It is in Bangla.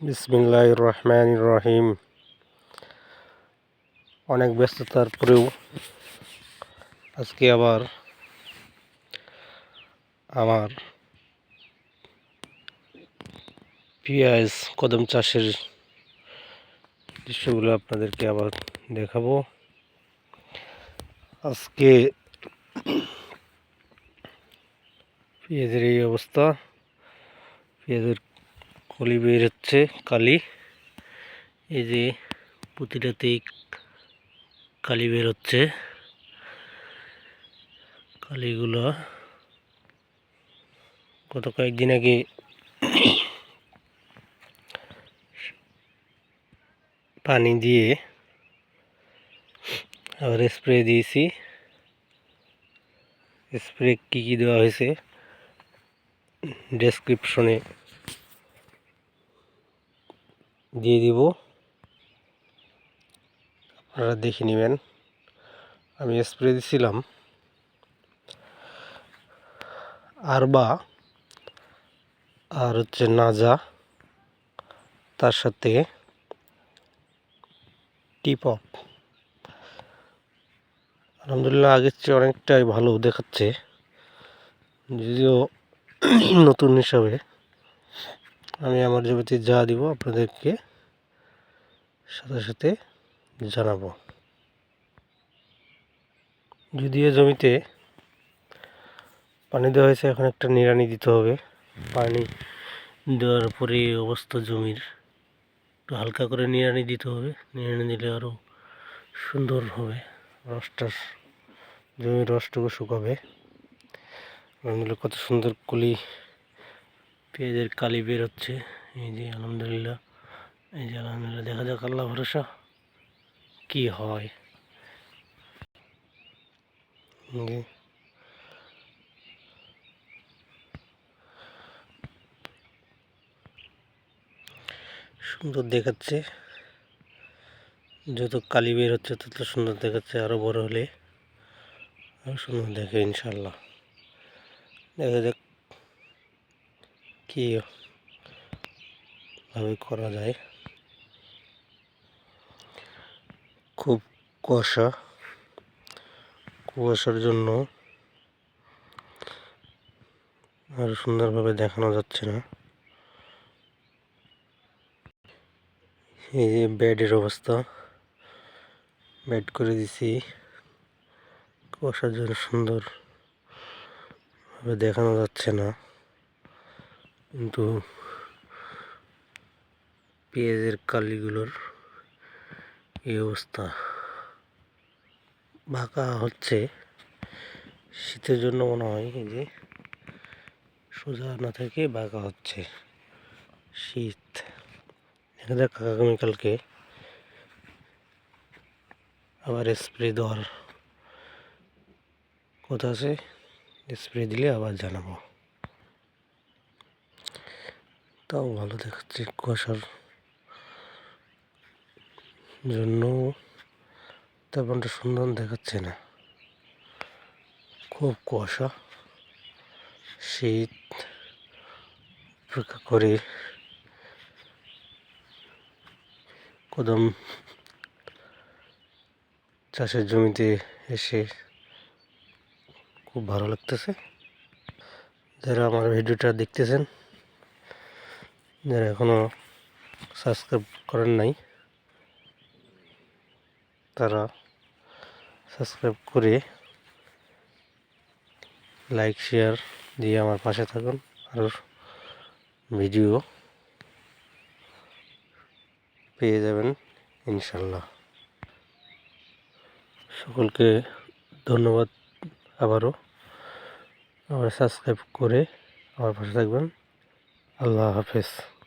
বিসমিল্লাহ রহমান রহিম অনেক ব্যস্ততার পরেও আজকে আবার আমার পেঁয়াজ কদম চাষের দৃশ্যগুলো আপনাদেরকে আবার দেখাবো। আজকে পেঁয়াজের এই অবস্থা। পেঁয়াজের কলি বের হচ্ছে, কালি। এই যে প্রতিটাতেই কালি বের হচ্ছে। কালিগুলো গত কয়েকদিন আগে পানি দিয়ে আবার স্প্রে দিয়েছি। স্প্রে কী কী দেওয়া হয়েছে? ডেসক্রিপশনে দিয়ে দিব। আপনারা দেখে নেবেন। আমি স্প্রে দিছিলাম। আরবা আর হচ্ছে নাজা, তার সাথে টিপপ। আলহামদুলিল্লাহ আগের চেয়ে অনেকটাই ভালো দেখাচ্ছে। যদিও নতুন হিসাবে আমি আমার জমিতে যা দিব আপনাদেরকে সাথে সাথে জানাব। যদিও জমিতে পানি দেওয়া হয়েছে, এখন একটা নিড়ানি দিতে হবে। পানি দেওয়ার পরে অবস্থা জমির একটু হালকা করে নিড়ানি দিতে হবে। নিড়ানি দিলে আরও সুন্দর হবে। রসটা জমির রসটুকু শুকাবে। কত সুন্দর কুলি পেঁয়াজের কালি বের হচ্ছে। এই যে আলহামদুলিল্লাহ। এই যে আলহামদুলিল্লাহ, দেখা যাক আল্লাহ ভরসা। কি হয়। সুন্দর দেখাচ্ছে। যত কালি বের হচ্ছে, তত সুন্দর দেখাচ্ছে আরও বড় হলে। আরও সুন্দর দেখে ইনশাল্লাহ দেখা যাক কীভাবে করা যায়। খুব কুয়াশা। কুয়াশার জন্য আর সুন্দরভাবে দেখানো যাচ্ছে না। এই যে বেডের অবস্থা। বেড করে দিছি। কুয়াশার জন্য সুন্দর দেখানো যাচ্ছে না। কিন্তু পেঁয়াজের কালিগুলোর এই অবস্থা। বাঁকা হচ্ছে। শীতের জন্য মনে হয় যে সোজা না থেকে বাঁকা হচ্ছে। শীত। যাক আগামীকালকে আবার স্প্রে দেওয়ার কথা আছে। স্প্রে দিলে আবার জানাব। তাও ভালো দেখাচ্ছে কুয়াশার জন্য তেমনটা সুন্দর দেখাচ্ছে না। খুব কুয়াশা। শীত অপেক্ষা করে কদম চাষের জমিতে এসে খুব ভালো লাগতেছে। যারা আমার ভিডিওটা দেখতেছেন, যারা এখনও সাবস্ক্রাইব করেন নাই তারা সাবস্ক্রাইব করে লাইক, শেয়ার দিয়ে আমার পাশে থাকুন। আর ভিডিও পেয়ে যাবেন ইনশাল্লাহ। সকলকে ধন্যবাদ আবারও। আবার সাবস্ক্রাইব করে আমার পাশে থাকবেন। আল্লাহ হাফেজ।